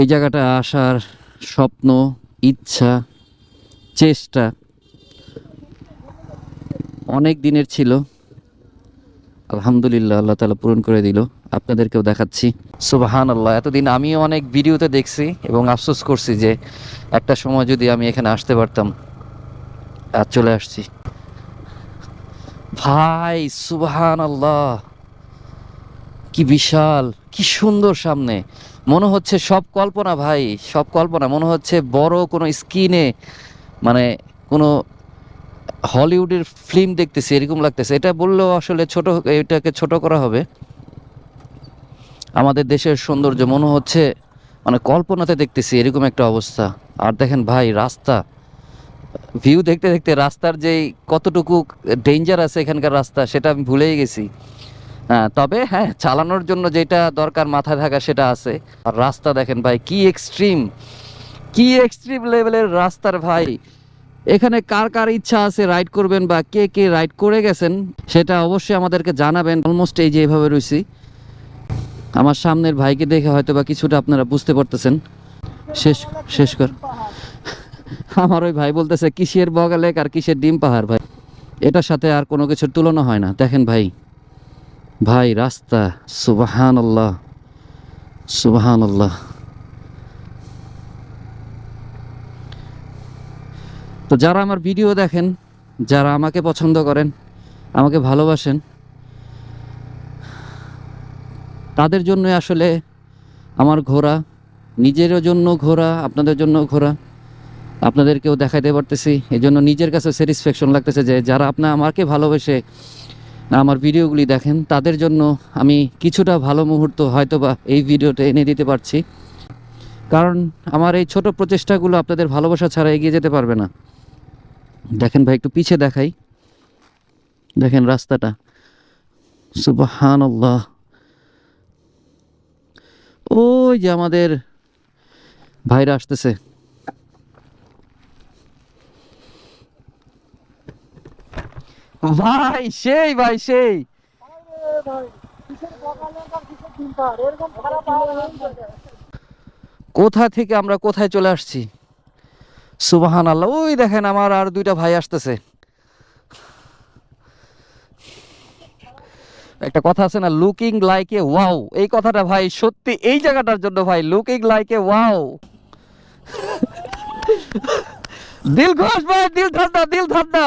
এই জায়গাটা আসার স্বপ্ন, ইচ্ছা, চেষ্টা অনেক দিনের ছিল। আলহামদুলিল্লাহ, আল্লাহ তালা পূরণ করে দিল। আপনাদেরকেও দেখাচ্ছি। সুবাহান আল্লাহ এতদিন আমিও অনেক ভিডিওতে দেখছি এবং আফসোস করছি যে একটা সময় যদি আমি এখানে আসতে পারতাম আর চলে আসছি। ভাই সুবাহান আল্লাহ কি বিশাল। কি সুন্দর সামনে। মনে হচ্ছে সব কল্পনা ভাই, সব কল্পনা। মনে হচ্ছে বড় কোনো স্ক্রিনে মানে কোনো হলিউডের ফিল্ম দেখতেছি, এরকম লাগতেছে। এটা বললেও আসলে ছোট, এটাকে ছোট করা হবে। আমাদের দেশের সৌন্দর্য, মনে হচ্ছে মানে কল্পনাতে দেখতেছি এরকম একটা অবস্থা। আর দেখেন ভাই, রাস্তা। ভিউ দেখতে দেখতে রাস্তার যেই কতটুকু ডেঞ্জার আছে এখানকার রাস্তা, সেটা আমি ভুলেই গেছি। তবে হ্যাঁ চালানোর জন্য যেটা দরকার, মাথায় থাকা সেটা আছে। আর রাস্তা দেখেন ভাই, কি এক্সট্রিম কি এক্সট্রিম লেভেলের রাস্তার ভাই। এখানে কার কার ইচ্ছা আছে রাইড করবেন বা কে কে রাইড করে গেছেন, সেটা অবশ্যই আমাদেরকে জানাবেন। অলমোস্ট এই যে এভাবে রয়েছি। আমার সামনের ভাইকে দেখে হয়তো বা কিছুটা আপনারা বুঝতে পারতেছেন। শেষ শেষ কর। আমার ওই ভাই বলতেছে, কিসের বগালেক আর কিসের ডিম পাহাড় ভাই? এটার সাথে আর কোনো কিছুর তুলনা হয় না। দেখেন ভাই ভাই, রাস্তা। সুবাহান আল্লাহ সুবাহান আল্লাহ তো যারা আমার ভিডিও দেখেন, যারা আমাকে পছন্দ করেন, আমাকে ভালোবাসেন, তাদের জন্যই আসলে আমার ঘোরা নিজেরও জন্য ঘোরা, আপনাদের জন্য ঘোরা, আপনাদেরকেও দেখাইতে পারতেছি। এই জন্য নিজের কাছে স্যাটিসফ্যাকশন লাগতেছে যে যারা আপনার আমাকে ভালোবেসে আমার ভিডিওগুলি দেখেন, তাদের জন্য আমি কিছুটা ভালো মুহূর্ত হয়তো বা এই ভিডিওতে এনে দিতে পারছি। কারণ আমার এই ছোট প্রচেষ্টাগুলো আপনাদের ভালোবাসা ছাড়া এগিয়ে যেতে পারবে না। দেখেন ভাই, একটু পিছে দেখাই। দেখেন রাস্তাটা। সুবাহান ওই যে আমাদের ভাইরা আসতেছে। ভাই, সেই ভাই, সেই। কোথা থেকে আমরা কোথায় চলে আসছি? সুবাহান আল্লাহ ওই দেখেন আমার আর দুইটা ভাই আসতেছে। একটা কথা আছে না লুকিং লাইক এ ওয়াও এই কথাটা ভাই, সত্যি এই জায়গাটার জন্য ভাই লুকিং লাইক এ ওয়াও দিল ঘোষ ভাই, দিল ঠান্ডা দিল ঠান্ডা